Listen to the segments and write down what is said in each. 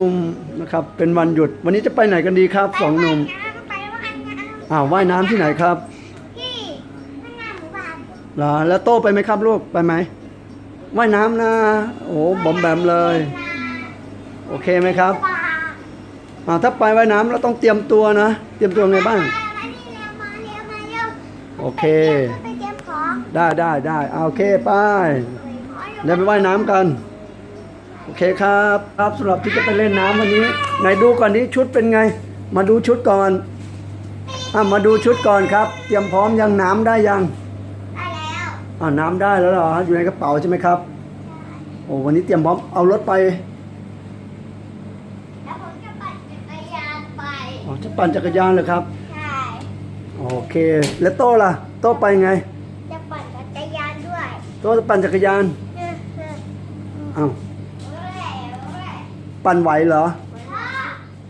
หนุ่มนะครับเป็นวันหยุดวันนี้จะไปไหนกันดีครับสองหนุ่มไปว่ายน้ำอ้าวว่ายน้ำที่ไหนครับที่ข้างหน้าหมู่บ้านเหรอแล้วโต้ไปไหมครับลูกไปไหมว่ายน้ำนะโอ้บอมแบมเลย โอเคไหมครับป่าอ้าวถ้าไปว่ายน้ำเราต้องเตรียมตัวนะ เตรียมตัวไงบ้างมานี่เร็วมาเร็วมาเร็วโอเคไปเตรียมของได้ได้ได้เอาโอเคไปเดี๋ยวไปว่ายน้ำกัน โอเคครับครับสำหรับที่จะไปเล่นน้ำวันนี้ไหนดูก่อนนี้ชุดเป็นไง มาดูชุดก่อนอะมาดูชุดก่อนครับ เตรียมพร้อมยังน้ำได้ยังได้แล้วอ่าน้ำได้แล้วเหรออยู่ในกระเป๋าใช่ไหมครับโอ้วันนี้เตรียมพร้อมเอารถไปแล้วผมจะปั่นจักรยานไปอ๋อจะปั่นจักรยานเลยครับใช่โอเค แล้วโต้ล่ะ โต้ไปไง จะปั่นจักรยานด้วย โต้จะปั่นจักรยานเออเอออ้าว เออเออเออ ปั่นไหวเหรอพ่อ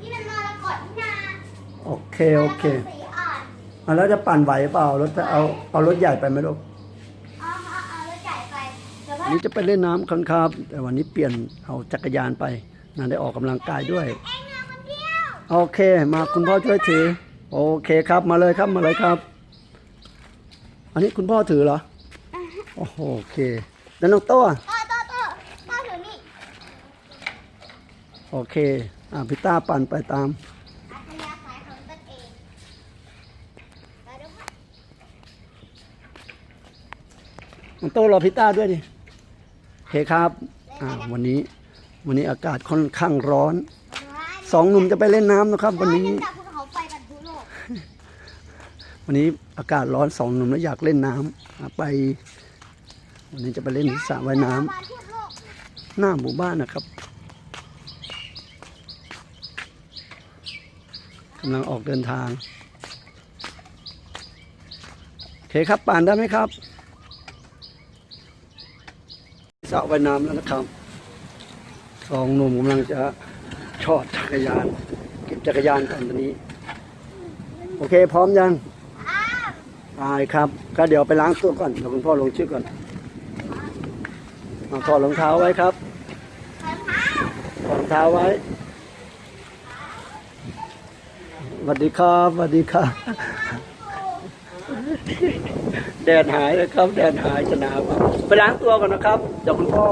นี่มันมรกตนี่นาโอเค โอเคมรกตสีอ่อนอะแล้วจะปั่นไหวเปล่ารถจะเอาเอารถใหญ่ไปไหมลูก เอาเอาเอารถใหญ่ไปเดี๋ยวพ่อวันนี้จะไปเล่นน้ำกันครับ แต่วันนี้เปลี่ยนเอาจักรยานไปนะได้ออกกำลังกายด้วย เองนะคนเดียว โอเค มาคุณพ่อช่วยถือ โอเคครับมาเลยครับมาเลยครับ อันนี้คุณพ่อถือเหรอ โอ้โหโอเค แล้วน้องโต้อะโต้โต้โต้พ่อถือนี่ โอเค อ่าพี่ต้าปั่นไปตาม อัธยาศัยของตนเองแล้วเดี๋ยวพ่อน้องโต้รอพี่ต้าด้วยดิโอเคครับ อ่า วันนี้ วันนี้อากาศค่อนข้างร้อน สองหนุ่มจะไปเล่นน้ำนะครับ วันนี้ จากภูเขาไฟกันทุโลกวันนี้อากาศร้อนสองหนุ่มแล้วอยากเล่นน้ำอะไป วันนี้จะไปเล่นสระว่ายน้ำมาทั่วโลก หน้าหมู่บ้านนะครับ กำลังออกเดินทางโอเคครับป่านได้ไหมครับสระว่ายน้ำแล้วนะครับสองหนุ่มกำลังจะชอดจักรยาน เก็บจักรยานกันตอนนี้ โอเคพร้อมยังได้ครับ ก็เดี๋ยวไปล้างตัวก่อนเดี๋ยวคุณพ่อลงชื่อก่อนเอาถอดรองเท้าไว้ครับถอดรองเท้าไว้ สวัสดีครับสวัสดีครับ แดดหายเลยครับ แดดหายจะหนาวครับไปล้างตัวก่อนนะครับเดี๋ยวคุณพ่อ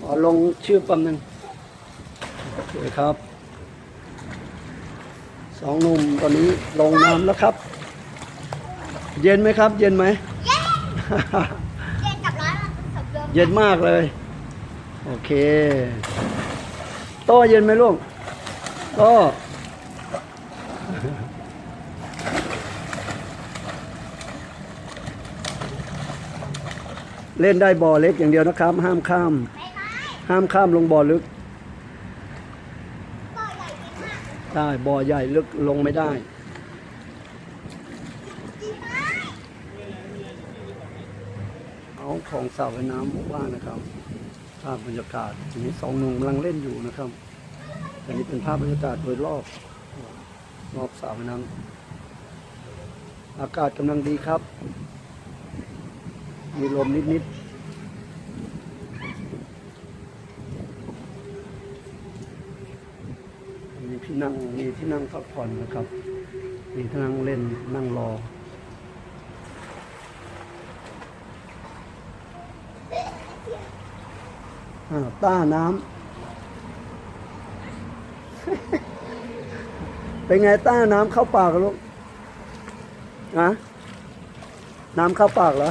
ขอลงชื่อแป๊บนึงโอเคครับ สองหนุ่มตอนนี้ลงน้ำแล้วครับ เย็นไหมครับ เย็นไหมเย็นกับร้อนเย็นมากเลย โอเคโต้เย็นไหมลูกโต้ เล่นได้บ่อเล็กอย่างเดียวนะครับ ห้ามข้าม ห้ามข้ามลงบ่อลึกได้บ่อใหญ่ลึกลงไม่ได้ เอาของสระว่ายน้ำหมู่บ้านนะครับ ภาพบรรยากาศทีนี้สองหนุ่มกำลังเล่นอยู่นะครับอันนี้เป็นภาพบรรยากาศโดยรอบ รอบสระว่ายน้ำอากาศกำลังดีครับ มีลมนิดๆมีที่นั่งมีที่นั่งพักผ่อนนะครับ มีที่นั่งเล่นนั่งรออ่าต้าน้ำ เป็นไงต้าน้ำเข้าปากลูกนะน้ำเข้าปากเหรอ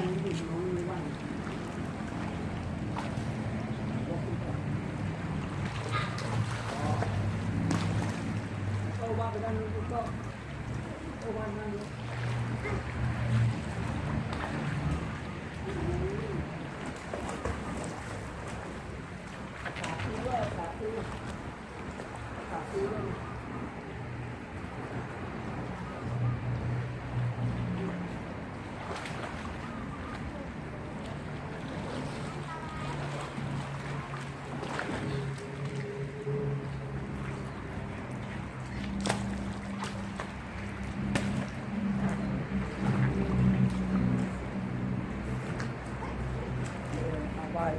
嗯。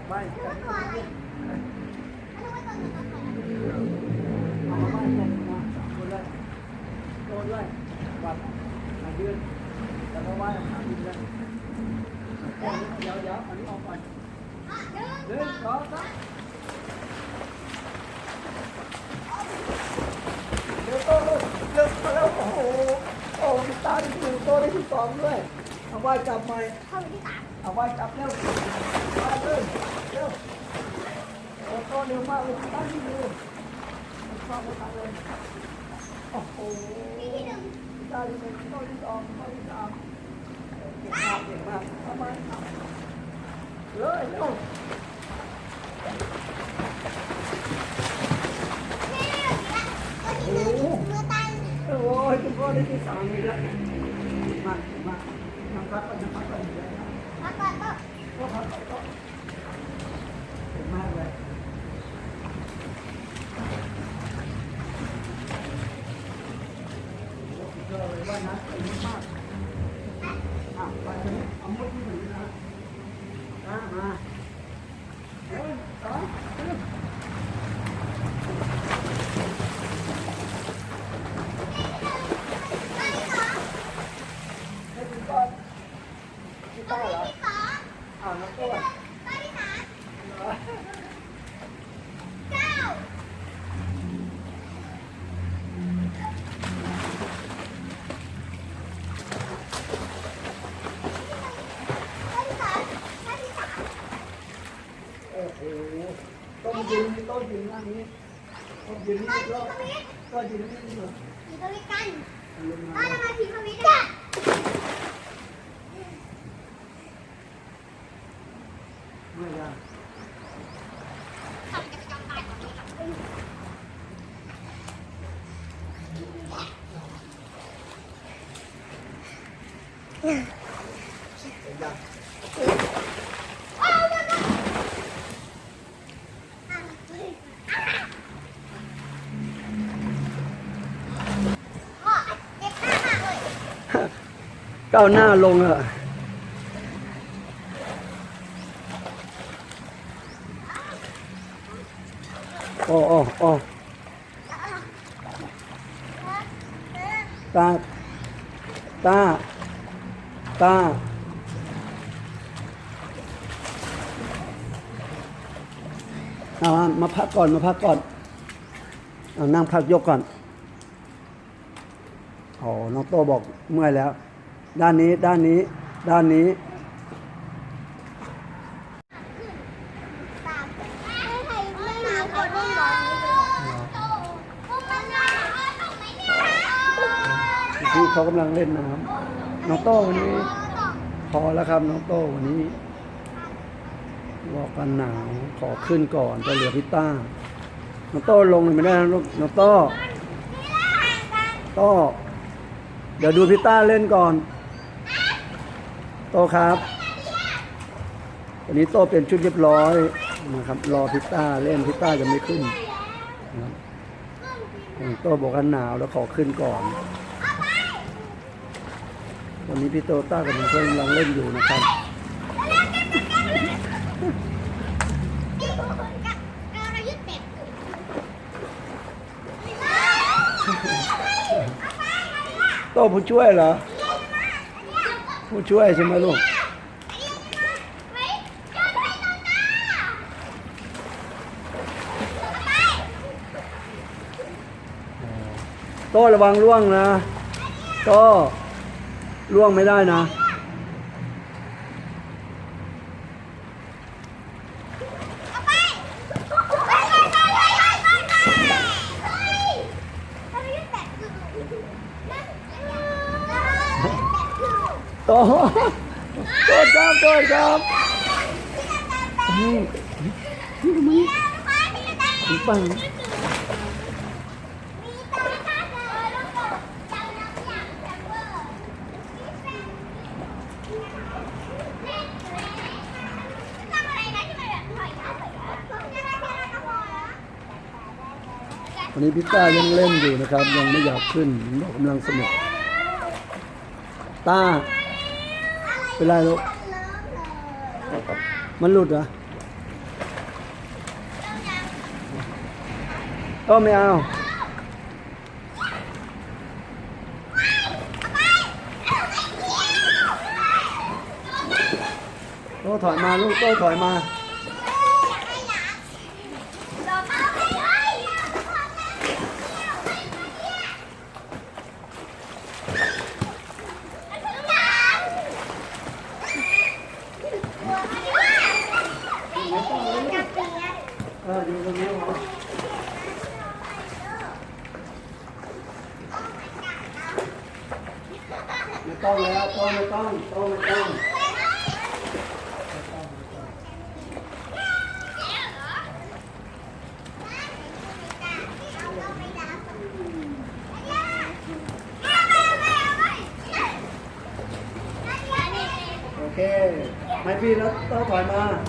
ไปไปเอาตัวอะไรอันนี้ว่าตัวนี้ตัวไหนมาไปมาคนเลยโดนด้วยวัดมายืนแล้วก็ไหว้หาดินเลยเดี๋ยวเดี๋ยวอันนี้ออกก่อนอะหนึ่งหนึ่งสองสามเดี๋ยวโตเลยเร็วมาแล้วโอ้โหโอ้ตาที่หนึ่งโตได้ที่สองด้วย เอาไหว้จับใหม่เข้าไปที่สามเอาไว้จับเร็วมาเลยเร็วโอ้โตเร็วมากเลยตั้งที่มือฟังไม่ทันเลยโอ้โหที่ที่หนึ่งได้ที่หนึ่งโตที่สองโตที่สามเก่งมากเก่งมากทำไมเลยเร็วนี่ตัวที่หโอ้ยคุณพ่อได้ที่สามเลยแล้วมากมากนั่ง พักก่อนนั่งพักก่อนเดี๋ยวนะ มาก่อนก็ ก็พักก่อนก็เก่งมากเลยเจอเลยว่านะเก่งมาก อะไปเลยเอาหมดที่ถึงนะอะมาหนึ่งสองสามให้คุณก่อนพี่ ตัว ต้าเหรอ ที่สอง อ่าน้องตัว ตัวที่สาม เหรอ เก้า ตัวที่สองตัวที่สาม โอ้โหต้อง ยืนนี่ต้องยืนหน้านี้ต้องยืนนี่รอบก็ยืนนี่เหรอผีทวิตกันยืนก็มาทำไมผีทวิตอะไม่ได้ทำกิจกรรมตายก่อนนี้ ไม่ได้ เอาเดี๋ยวนะอะเฮ้ยพ่อเจ็บหน้ามากเลย ก้าวหน้าลงอะโอ้โอ้โอ้ตา ตา ตา เอามามาพักก่อน มาพักก่อน เอานั่งพักยกก่อน โอ้น้องโตบอกเมื่อยแล้ว ด้านนี้ด้านนี้ ด้านนี้ ที่เขากำลังเล่นน้ำน้องโต้วันนี้ พอแล้วครับน้องโต้วันนี้บอกกันหนาวขอขึ้นก่อนจะเหลือพิต้า น้องโต้ลงไม่ได้นะลูกน้องโต้โต้เดี๋ยวดูพิต้าเล่นก่อน โต้ครับ วันนี้โต้เป็นชุดเรียบร้อยนะครับ รอพิต้าเล่นพิต้าจะไม่ขึ้นนะครับน้องโต้บอกกันหนาวแล้วขอขึ้นก่อน วันนี้พี่โตต้ากับเพื่อนๆกำลังเล่นอยู่นะครับเรายึดเป็ดโต้ผู้ช่วยเหรอ ผู้ช่วยใช่ไหมลูกโต้ระวังล่วงนะโต้ล่วงไม่ได้นะ กทษครับกทษครับนี่นี่ทำไมถึงปังวันนี้พี่ต้ายังเล่นอยู่นะครับ ยังไม่อยากขึ้นออกกำลังสนุกต้า เป็นไรลูก มันหลุดเหรอเออไม่เอาโตถอยมาลูกโตถอยมา 打电话。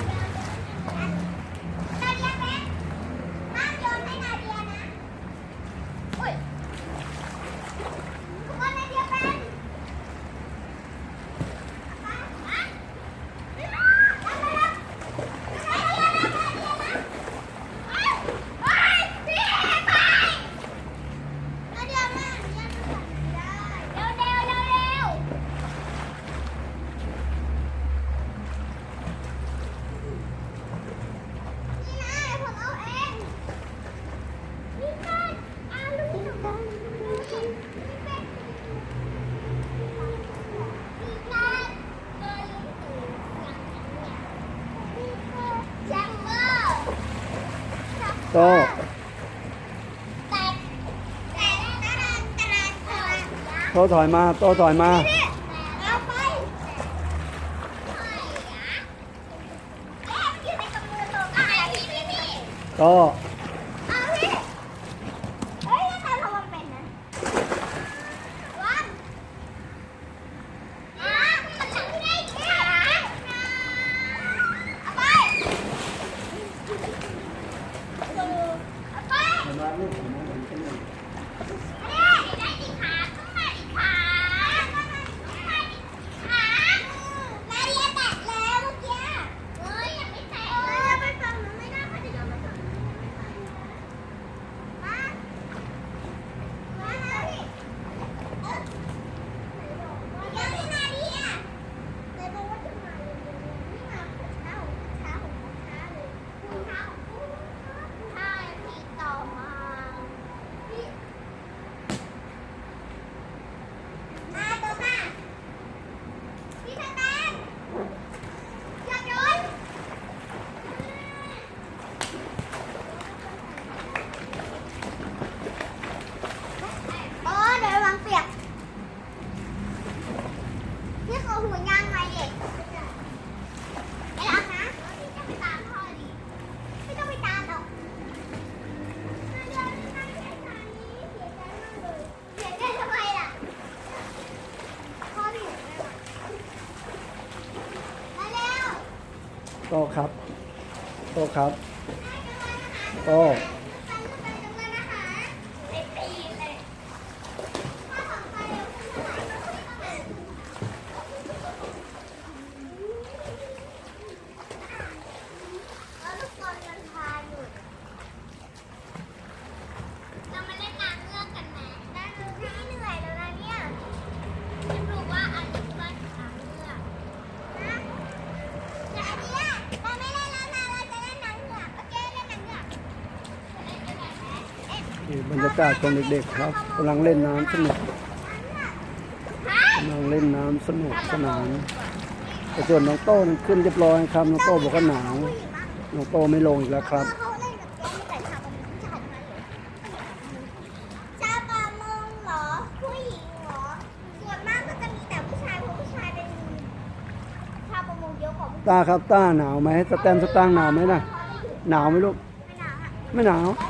ก็โตถอยมาโตถอยมาโต โตครับโตครับโตากาศของเด็กๆครับกำลังเล่นน้ำสนุกกำลังเล่นน้ำสนุกสนานแต่ส่วนน้องโต้ขึ้นเรียบร้อยครับน้องโต้บอกว่าหนาวน้องโต้ไม่ลงอีกแล้วครับตาครับตาหนาวไหมสแตมสตางหนาวไหมนะหนาวไหมลูกไม่หนาวไม่หนาว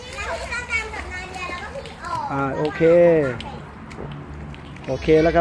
อ่าโอเค โอเคแล้วครับ